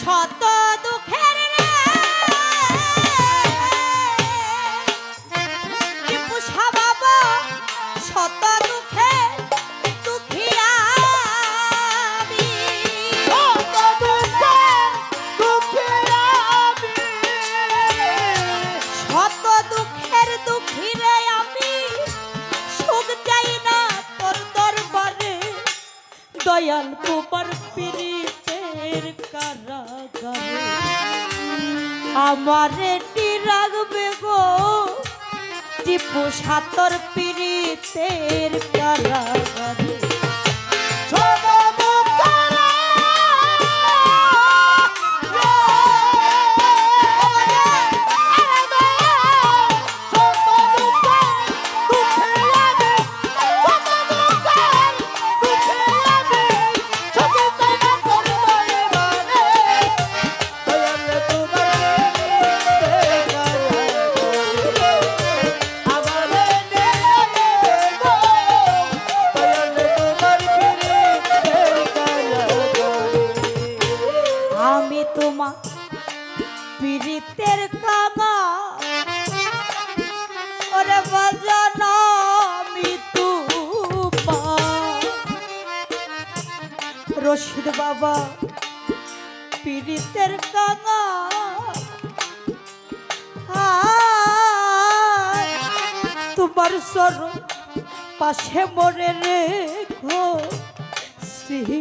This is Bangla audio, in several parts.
শত হৃদয়ের কারাগারে। আমার এটি রাখবে গো। টিপু সাতর পিড়িতের কারাগারে। রশিদ বাবা পীড়িতের কাঙা। তোমার সর পাশে মরে রেখো সিহি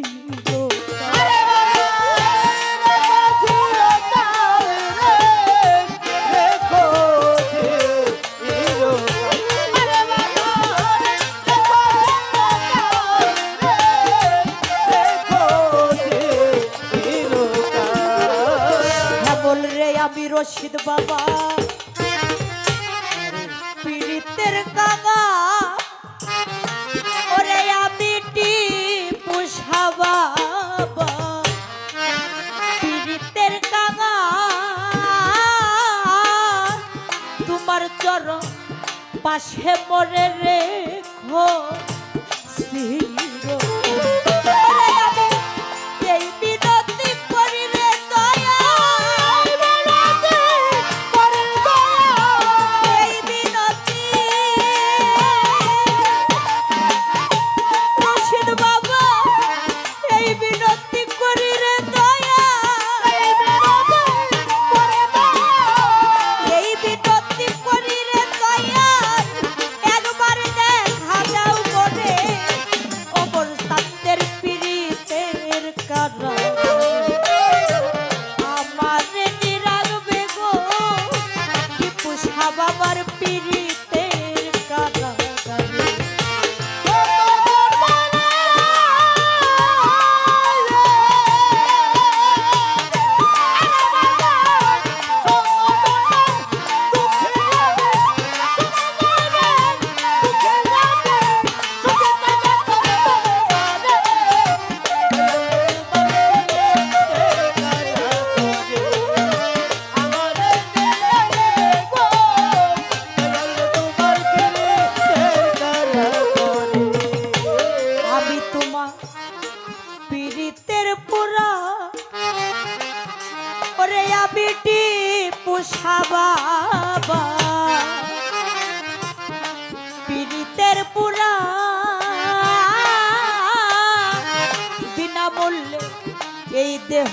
আমি রশিদ বাবা। পীড়িতের কাকা। ওরে আমি টিপু বাবা। পীড়িতের তোমার চর পাশে মরে রেখো।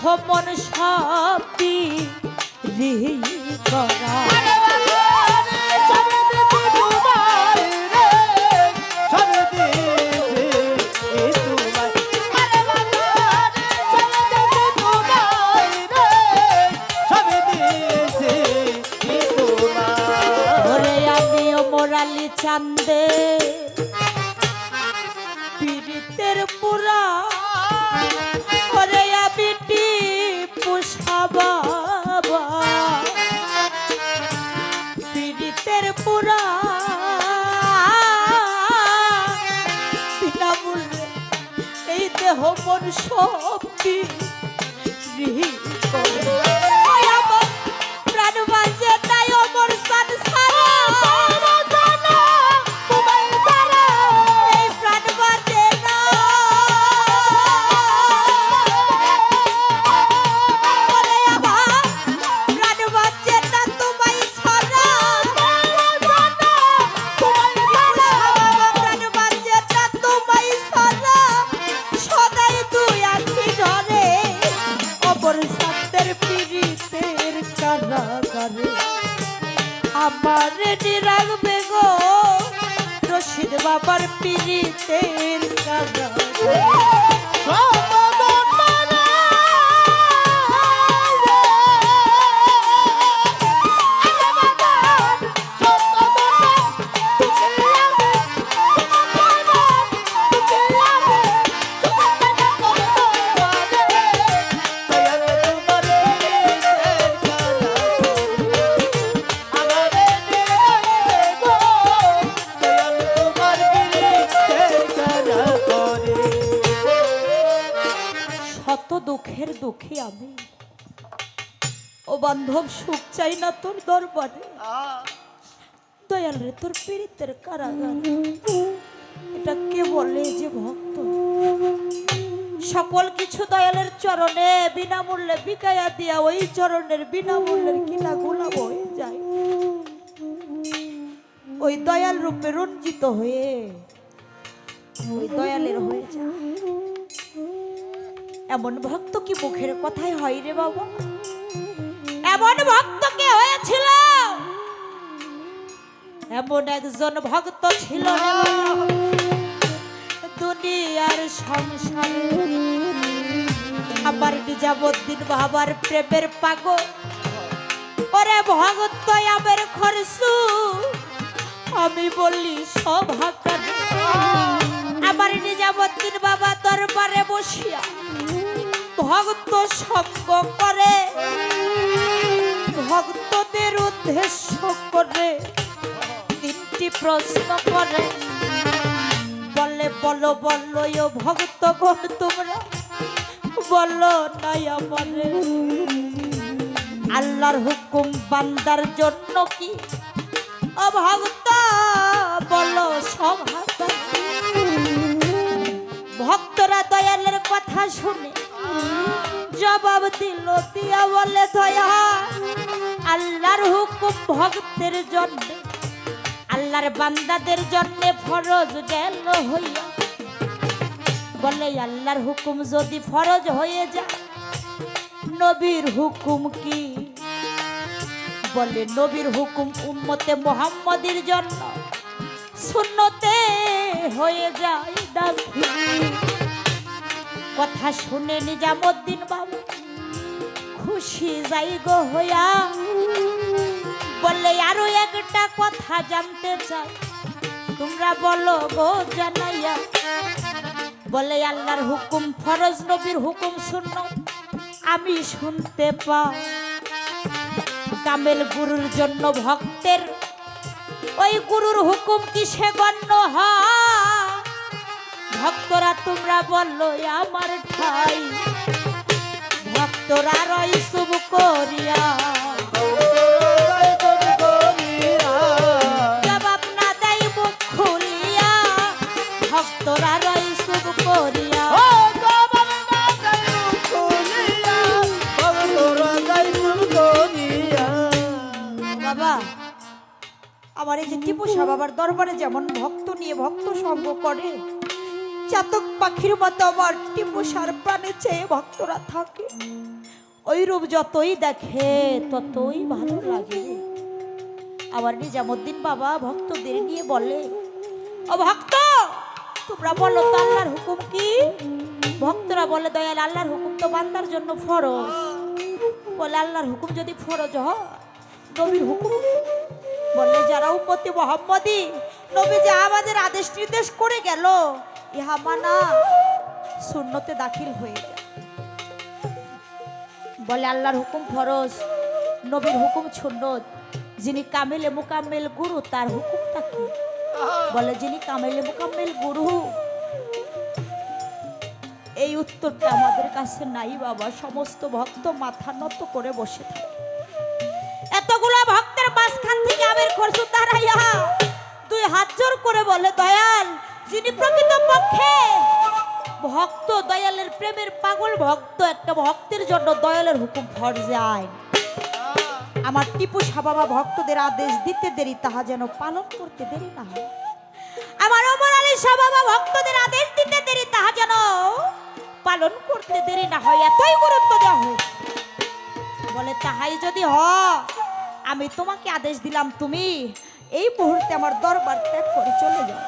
মন সবটি রিহি করা। চান্দে পীড়িতের পুরা সব আমারে আমারে রাখবে গো রশিদ বাবার পিড়িতের কাগজ। দুঃখী আমি। ও বান্ধব, সুখ চাই না তোর দরবারে। দয়াল রে, তোর পীড়িতের কারাগার। এটা কে বলে যে ভক্ত? সকল কিছু দয়ালের চরণে বিনামূল্যে বিকায়া দিয়া ওই চরণের বিনামূল্যের কিনা গোলাপ হয়ে যায়। ওই দয়াল রূপে রঞ্জিত হয়ে, ওই দয়ালের হয়ে যায়। এমন ভক্ত কি মুখের কথাই হয় রে বাবা? এমন ভক্ত কে হয়েছিল? এমন একজন ভক্ত ছিল। দুনিয়ার সংসারে আমার নিজামুদ্দিন বাবার প্রেমের পাগল? ওরে ভগত আমার খরসু আমি বলি সভা করে আমার নিজামুদ্দিন বাবা দরবারে বসিয়া। ভক্ত সঙ্গ করে, ভক্তদের উদ্দেশ্য করে তিনটি প্রশ্ন করে। বলে, বলো বলো, ও ভক্তগণ তোমরা বলো নাই আমারে আল্লাহর হুকুম বান্দার জন্য কি? ও ভক্ত, বলো, সভা ভক্তরা দয়ালের কথা শুনে। জবাব দিল, দিয়া বলে দয়া আল্লাহর হুকুম ভক্তের জন্য, আল্লাহর বান্দাদের জন্য ফরজ গেল হইয়া। বলে, আল্লাহর হুকুম যদি ফরজ হয়ে যায়, নবীর হুকুম কি? বলে, নবীর হুকুম উম্মতে মোহাম্মদের জন্য শূন্যতে হয়ে যায়। কথা শুনে নিজামুদ্দিন বাবা খুশি যাই গো হইয়া। আরও একটা কথা জানতে চাই, তোমরা বলো গো জানাইয়া। বলে, আল্লাহর হুকুম, ফরজ নবীর হুকুম শুনো আমি শুনতে পাই কামেল গুরুর জন্য ভক্তের, ওই গুরুর হুকুম কিসে গণ্য হয়? ভক্তরা তোমরা বলল, আমার ঠাই ভক্তরা রই শুভ করিয়া। না শুভ করিয়া। বাবা, আমার এই যে টিপু সাহ বাবার দরবারে যেমন ভক্ত নিয়ে ভক্ত সঙ্গ করে চাতক পাখির মতো আমার টিপু সার প্রাণে চেয়ে ভক্তরা থাকে। ওই রূপ যতই দেখে, ততই ভালো লাগে। আবার নিজামুদ্দিন বাবা ভক্তদের নিয়ে বলে, ও ভক্ত, তোমরা বলো তো আল্লাহর হুকুম কি? ভক্তরা বলে, দয়াল, আল্লাহর হুকুম তো বান্দার জন্য ফরজ। বলে, আল্লাহর হুকুম যদি ফরজ হয়, নবীর হুকুম বলে, যারা উম্মতি মোহাম্মদী, নবী যে আমাদের আদেশ নির্দেশ করে গেল ইহা মানা শূন্যতে দাখিল হয়ে যায়। বলে আল্লাহর হুকুম ফরজ, নবীর হুকুম সুন্নত। যিনি কামেলে মুকাম্মেল গুরু, তার হুকুমটা কি? বলে যিনি কামেলে মুকাম্মেল গুরু, এই উত্তরটা আমাদের কাছে নাই বাবা। সমস্ত ভক্ত মাথা নত করে বসে থাকে। এতগুলো ভক্তের মাঝখান থেকে আমের খরচ দাঁড়াইয়া দুই হাত জোর করে বলে, দয়াল যিনি প্রকৃত পক্ষে ভক্ত দয়ালের প্রেমের পাগল ভক্ত একটা ভক্তের জন্য দয়ালের হুকুম ফরজে আইন আমার টিপু সাবাবা ভক্তদের আদেশ দিতে দেরি তাহা যেন পালন করতে দেরি না হয়। আমার অমর আলী সাবাবা ভক্তদের আদেশ দিতে দেরি তাহা যেন পালন করতে দেরি না হয় এতই গুরুত্ব দেওয়া হয় বলে তাহাই যদি হ আমি তোমাকে আদেশ দিলাম তুমি এই মুহূর্তে আমার দরবার ত্যাগ করে চলে যাও।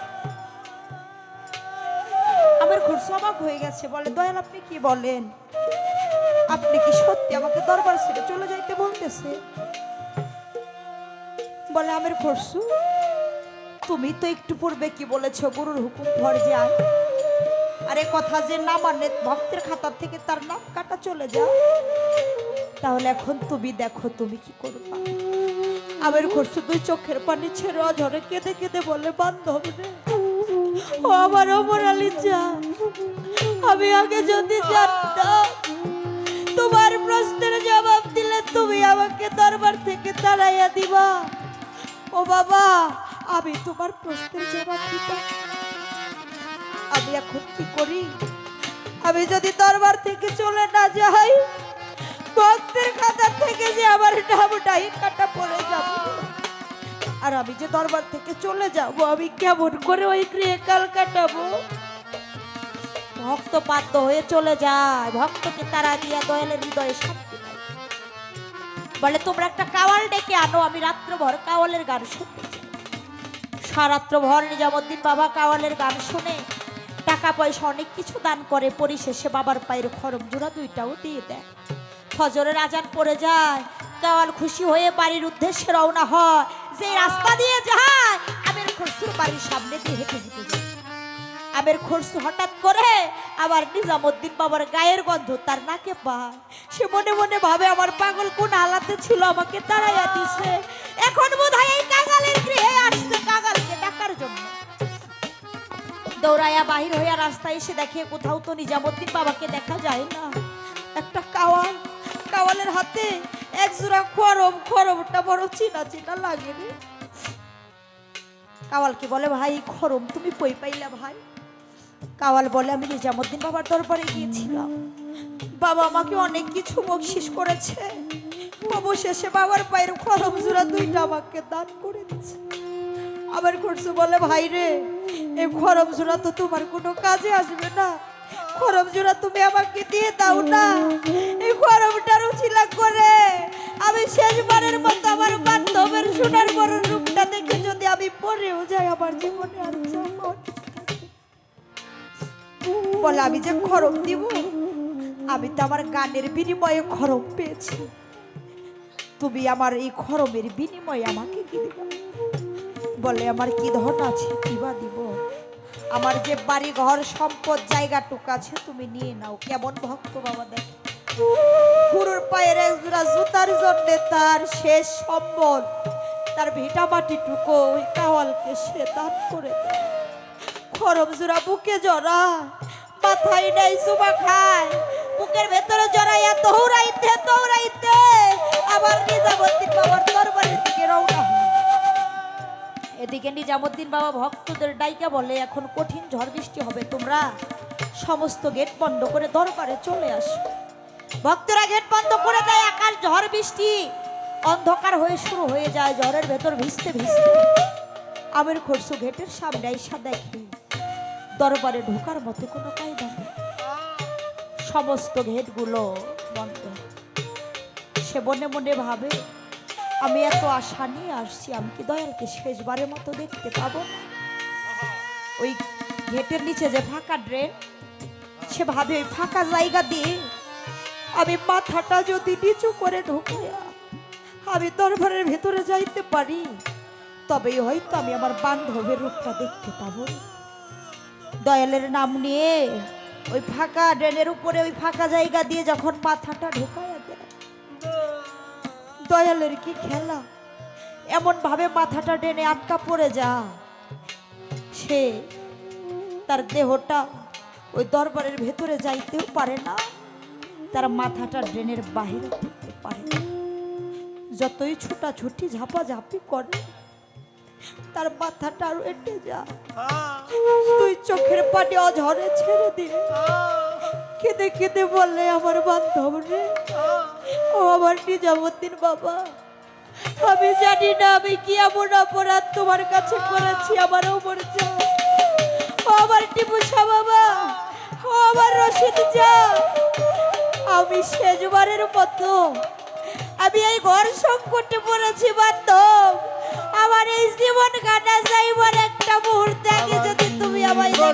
আমার খুব অবাক হয়ে গেছে। বলে, দয়াল, আপনি কি বলেন? আপনি কি সত্যি আমাকে দরবার ছেড়ে চলে যাইতে বলতেছে? বলে, আমের খরসু, তুমি তো একটু পূর্বে কি বলেছ গুরুর হুকুম ফরজে আয় আরে, কথা যে না মানে ভক্তের খাতার থেকে তার নাম কাটা চলে যা তাহলে এখন তুমি দেখো, তুমি কি করবা? আমের খরসু দুই চোখের পানি ছেড়ে অঝরে কেঁদে কেঁদে বলে, বান্ধব রে। ও আমার আলী যা আমি আগে যদি জানতাম তোমার প্রশ্নের জবাব দিলে তুমি আমাকে দরবার থেকে তাড়াইয়া দিবা। ও বাবা, আমি তোমার প্রশ্নের জবাব দিতাম। আমি এখন কি করি? আমি যদি দরবার থেকে চলে না যাই, ভক্তের খাতা থেকে যে আমার ডাবটাই কাটা পড়ে যাব। আর আমি যে দরবার থেকে চলে যাব, আমি কেমন করে ওই গৃহকাল কাটাবো? ভক্ত বাধ্য হয়ে চলে যায়। ভক্তকে তারা দিয়া দয়ালের হৃদয়ে শান্তি বলে, তোমরা একটা কাওয়াল ডেকে আনো, আমি রাত্রভর কাওয়ালের গান শুনতে। সারাত্রভর নিজামুদ্দিন বাবা কাওয়ালের গান শুনে টাকা পয়সা অনেক কিছু দান করে, পরিশেষে বাবার পায়ের খরম জোড়া দুইটাও দিয়ে দেয়। ফজরের আজান পড়ে যায়, কাওয়াল খুশি হয়ে বাড়ির উদ্দেশ্যে রওনা হয়। যে রাস্তা দিয়ে যায়, আমের খরসুর বাড়ির সামনে দিয়ে হেঁটে হেঁটে আমের খরসু হঠাৎ করে আবার নিজামুদ্দিন বাবার গায়ের গন্ধ তার নাকে পায়। সে মনে মনে ভাবে, আমার পাগল কোন হালাতে ছিল আমাকে তাড়াইয়া দিছে। এখন বোধ হয় এই কাগালের গৃহে আসছে কাগালকে ডাকার জন্য। দৌড়াইয়া বাহির হইয়া রাস্তায় এসে দেখে, কোথাও তো নিজামুদ্দিন বাবাকে দেখা যায় না। একটা কাওয়াল, কাওয়ালের হাতে এক জোড়া খরম, খরমটা বড় চিনা চিনা লাগে কাওয়ালকে বলে, ভাই খরম তুমি কই পাইলা ভাই? কাওয়াল বলে, আমি নিজামুদ্দিন বাবার দরবারে গিয়েছিলাম। বাবা আমাকে অনেক কিছু বকশিস করেছে। অবশেষে বাবার পায়ের খরম জোড়া দুইটা আমাকে দান করে দিচ্ছে আবার করছ বলে, ভাই রে, এই খরম জোড়া তো তোমার কোনো কাজে আসবে না। খরম জোড়া তুমি আমাকে দিয়ে দাও না। এই খরমটার উচিলা করে। আমি শেষবারের মতো আমার বান্ধবের সোনার বড় রূপটা দেখে যদি আমি পরেও যাই আমার জীবনে যখন বলে আমি যে খরম দিব, আমি তো আমার গানের বিনিময়ে খরম পেয়েছি। তুমি আমার এই খরমের বিনিময়ে আমাকে কি দিবা? বলে আমার কি ধন আছে কিবা দিব? আমার যে বাড়ি ঘর সম্পদ জায়গাটুকু আছে, তুমি নিয়ে নাও। কেমন ভক্ত বাবা দেখ। গুরুর পায়ের এক জোড়া জুতার জন্য তার শেষ সম্বল, তার ভিটা মাটিটুকু ওই কাওয়ালকে সে দান করে দেয়। খরম জোড়া বুকে জড়া মাথায় নাই সুবা খায়, বুকের ভেতরে এদিকে নিজামুদ্দিন বাবা ভক্তদের ডাইকা বলে, এখন কঠিন ঝড় বৃষ্টি হবে তোমরা। সমস্ত গেট বন্ধ করে দরবারে চলে আসো। ভক্তরা গেট বন্ধ করে দেয় আকাশ ঝড় বৃষ্টি। অন্ধকার হয়ে শুরু হয়ে যায়, ঝড়ের ভেতর ভিজতে ভিজতে। আমের খরসু গেটের সামনে আইসা দেখি, দরবারে ঢোকার মতো কোনো কায়দা নেই। সমস্ত গেটগুলো বন্ধ। সে মনে মনে ভাবে আমি এত আশা নিয়ে আসছি, আমি কি দয়ালকে শেষবারের মতো দেখতে পাবো? ওই গেটের নিচে যে ফাঁকা ড্রেন, সে ভাবে ওই ফাঁকা জায়গা দিয়ে আমি মাথাটা যদি নিচু করে ঢুকিয়া আমি দরবারের ভেতরে যাইতে পারি, তবেই হয়তো আমি আমার বান্ধবের রূপটা দেখতে পাবো। দয়ালের নাম নিয়ে ওই ফাঁকা ড্রেনের উপরে, ওই ফাঁকা জায়গা দিয়ে যখন মাথাটা ঢোকায়া দয়ালের কি খেলা। এমন ভাবে মাথাটা ডেনে আটকা পড়ে যা। সে তার দেহটা ওই দরবারের ভেতরে যাইতেও পারে না। তার মাথাটা ড্রেনের বাহিরে করতে পারে না। যতই ছুটাছুটি ঝাপাঝাপি করে তার মাথাটা আরও এটে যা তুই চোখের পানি অঝরে ছেড়ে দিয়ে কেঁদে কেঁদে বললে আমার বান্ধব রে। ও আমার নিজামুদ্দিন বাবা। আমি জানি না আমি কি এমন অপরাধ তোমার কাছে করেছি আমার ওমর যা ও আমার টিপুসা বাবা ও আমার রশিদ যা আমি শেষবারের মতো আমি এই ঘর সংকটে পড়েছি বান্ধব আমার এই জীবন কাটা যাইবার একটা মুহূর্তে আগে যদি তুমি আমায় ঘর